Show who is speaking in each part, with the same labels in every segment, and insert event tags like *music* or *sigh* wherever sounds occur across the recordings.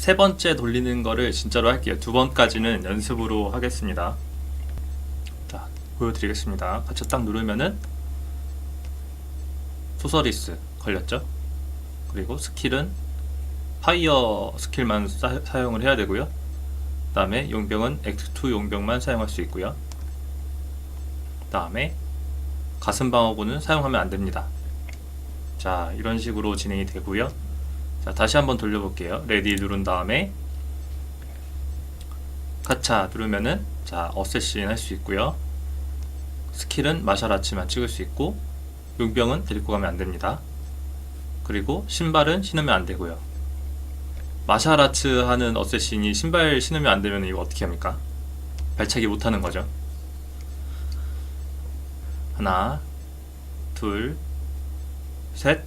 Speaker 1: 세 번째 돌리는 거를 진짜로 할게요. 두 번까지는 연습으로 하겠습니다. 자, 보여드리겠습니다. 같이 딱 누르면은 소서리스 걸렸죠? 그리고 스킬은 파이어 스킬만 사, 사용을 해야 되고요. 그 다음에 용병은 X2 용병만 사용할 수 있고요. 그 다음에 가슴 방어구는 사용하면 안 됩니다. 자, 이런 식으로 진행이 되고요. 자, 다시 한번 돌려볼게요. 레디 누른 다음에 가차 누르면은 자, 어쌔신 할 수 있고요. 스킬은 마샬아츠만 찍을 수 있고 용병은 데리고 가면 안 됩니다. 그리고 신발은 신으면 안 되고요. 마샬아츠 하는 어쌔신이 신발 신으면 안 되면 이거 어떻게 합니까? 발차기 못 하는 거죠. 하나, 둘, 셋.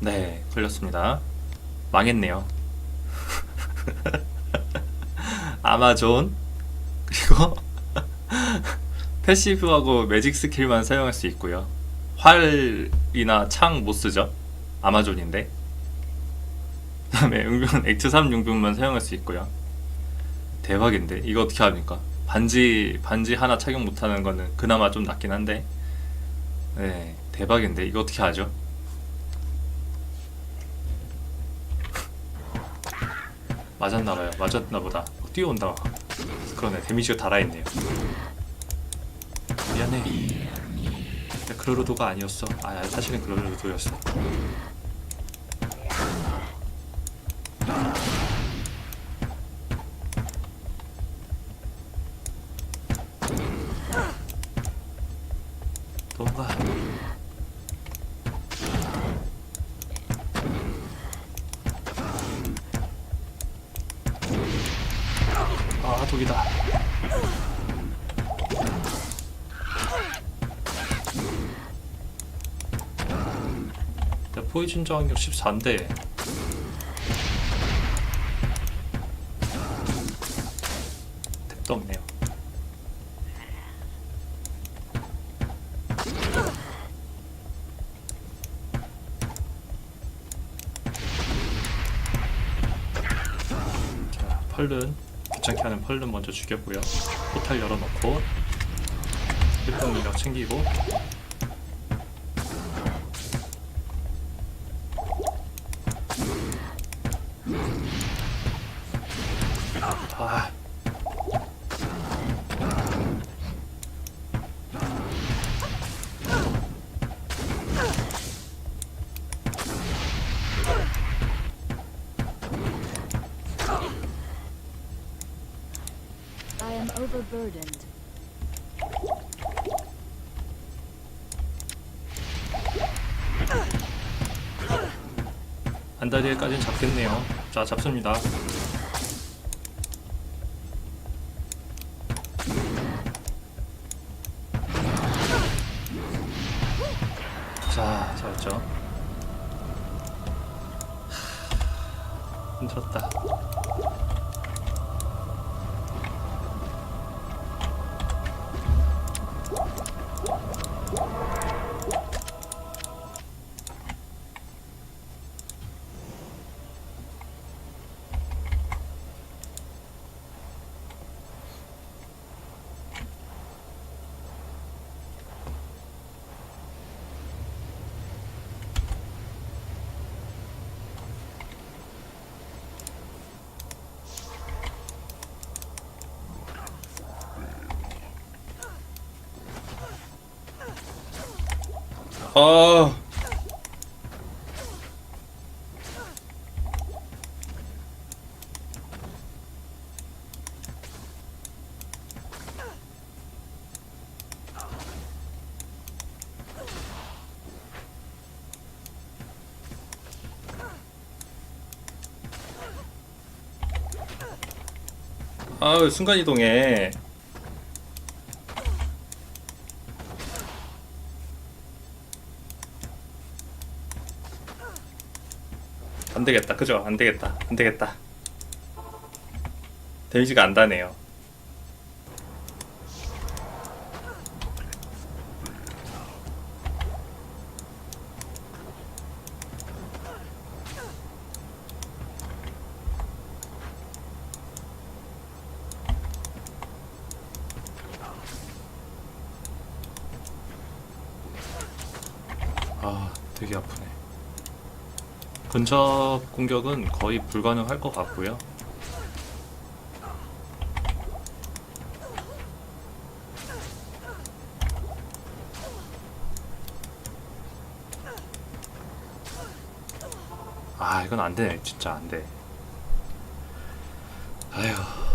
Speaker 1: 네, 걸렸습니다. 망했네요. *laughs* 아마존 그리고 *laughs* 패시브하고 매직 스킬만 사용할 수 있고요. 활이나 창 못 쓰죠. 아마존인데. 그다음에 용병은 X3 용병만 사용할 수 있고요. 대박인데 이거 어떻게 합니까? 반지 반지 하나 착용 못하는 거는 그나마 좀 낫긴 한데. 네, 대박인데 이거 어떻게 하죠? 맞았나봐요. 맞았나보다. 어, 뛰어온다. 그러네. 데미지가 달아있네요. 미안해. 근데 그로르도가 아니었어. 아, 사실은 그로르도였어. 포이즌 저항력 14인데 택도 없네요. 자, 펄른 귀찮게 하는 펄른 먼저 죽였고요. 포탈 열어놓고 일동 능력 챙기고
Speaker 2: overburdened.
Speaker 1: 안다리에까지는 잡겠네요. 자, 잡습니다. 자, 잡았죠. 하, 힘들었다. 아. 아우 순간 이동해. 안 되겠다. 그죠? 안 되겠다. 안 되겠다. 데미지가 안 다네요. 아, 되게 아프네. 근접 공격은 거의 불가능할 것 같고요. 아 이건 안 돼. 진짜 안 돼. 아휴.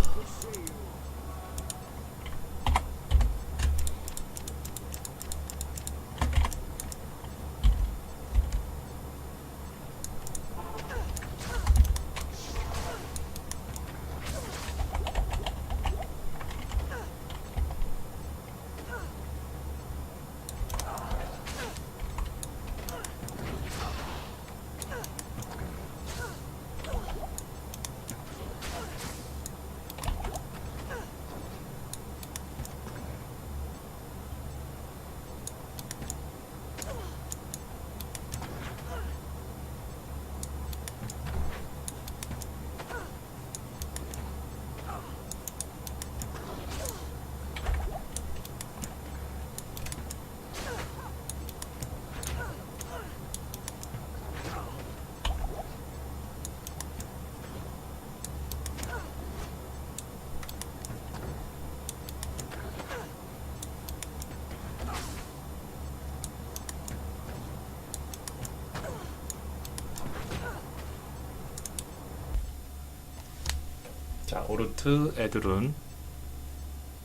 Speaker 1: 자, 오르트 에드룬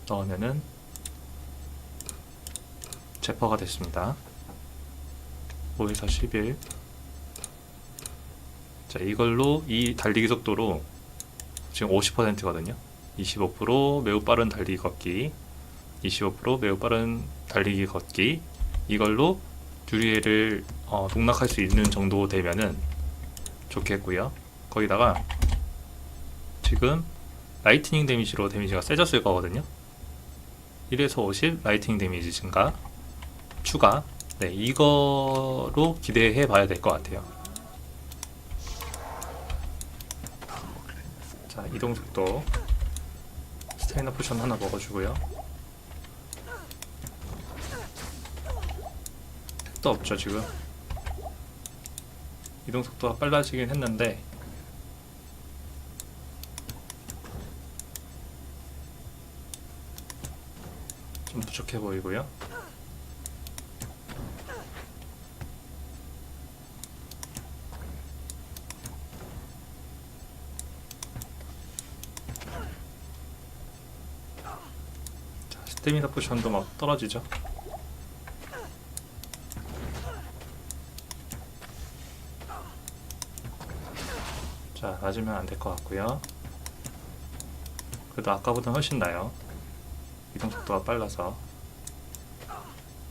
Speaker 1: 넣으면은 제퍼가 됐습니다. 5에서 11. 자, 이걸로 이 달리기 속도로 지금 50%거든요. 25% 매우 빠른 달리기 걷기, 25% 매우 빠른 달리기 걷기. 이걸로 듀리엘을 어, 농락할 수 있는 정도 되면은 좋겠고요. 거기다가 지금 라이트닝 데미지로 데미지가 세졌을 거거든요. 1에서 50 라이트닝 데미지 증가 추가 네 이거로 기대해 봐야 될 것 같아요. 자 이동 속도 스테이너 포션 하나 먹어주고요. 택도 없죠 지금. 이동 속도가 빨라지긴 했는데 좀 부족해 보이고요. 자, 스태미나 포션도 막 떨어지죠. 자, 맞으면 안 될 것 같고요. 그래도 아까보다 훨씬 나요. 이동 속도가 빨라서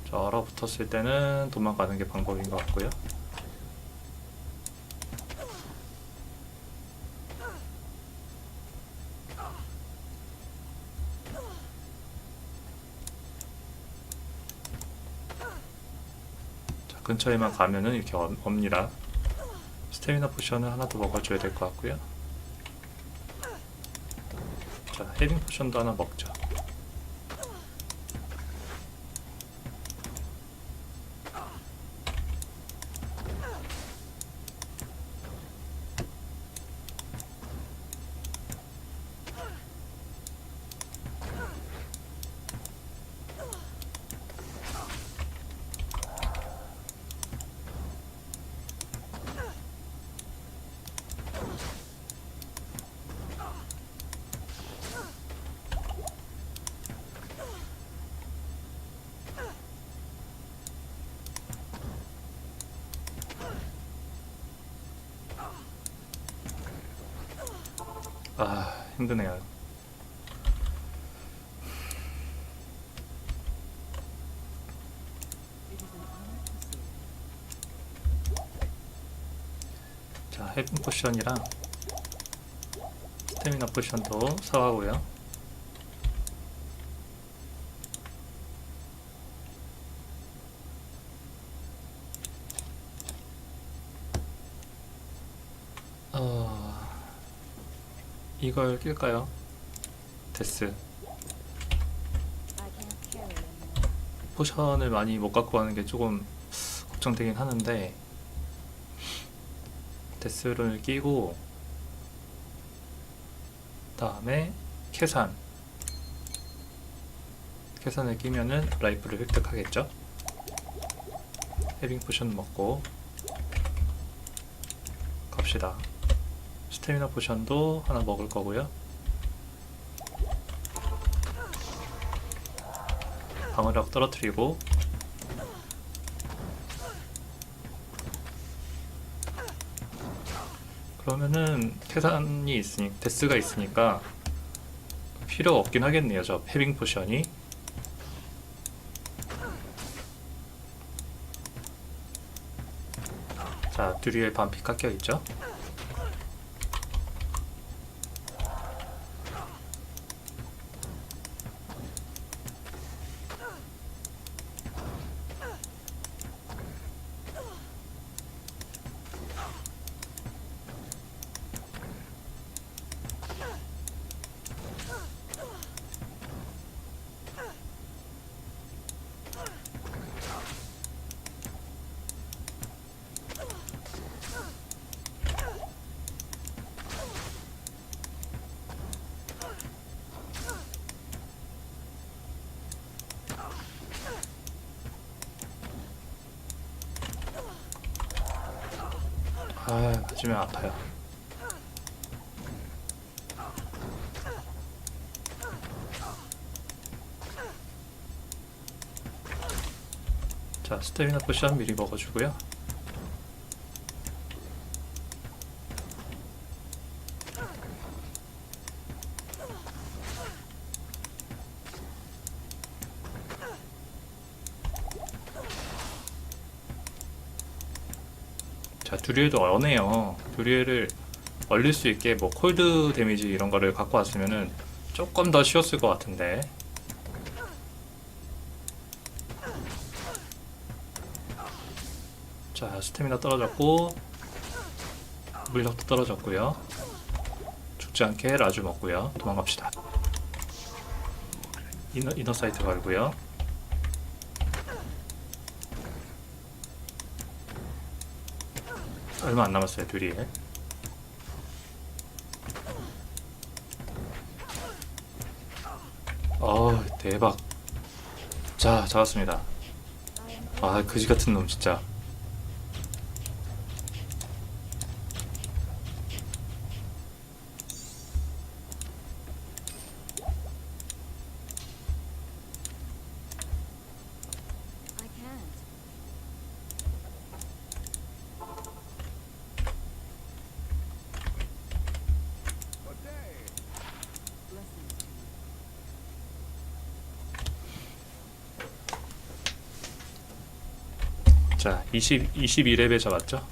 Speaker 1: 자, 얼어붙었을 때는 도망가는 게 방법인 것 같고요. 자, 근처에만 가면은 이렇게 옵- 옵니다. 스태미나 포션을 하나 더 먹어줘야 될 것 같고요. 자, 헤딩 포션도 하나 먹죠. 아 힘드네요. 자 헤븐 포션이랑 스태미나 포션도 사가고요. 이걸 낄까요? 데스. 포션을 많이 못 갖고 가는 게 조금 걱정되긴 하는데 데스론을 끼고 다음에 캐산. 캐산을 끼면은 라이프를 획득하겠죠? 해빙 포션 먹고 갑시다 스태미나 포션도 하나 먹을 거고요. 방어력 떨어뜨리고. 그러면은 태산이 있으니 데스가 있으니까 필요 없긴 하겠네요 저 패빙 포션이. 자 드리엘 반피 깎여 있죠 아 맞으면 아파요. 자 스태미나 포션 미리 먹어주고요 자 두리엘도 어네요. 두리엘을 얼릴 수 있게 뭐 콜드 데미지 이런 거를 갖고 왔으면은 조금 더 쉬웠을 것 같은데. 자 스태미나 떨어졌고 물력도 떨어졌고요. 죽지 않게 라주 먹고요. 도망갑시다. 이너, 이너 사이트 갈고요 얼마 안 남았어요 두리엘 어 대박. 자 잡았습니다. 아 그지 같은 놈 진짜 자 20, 22레벨 잡았죠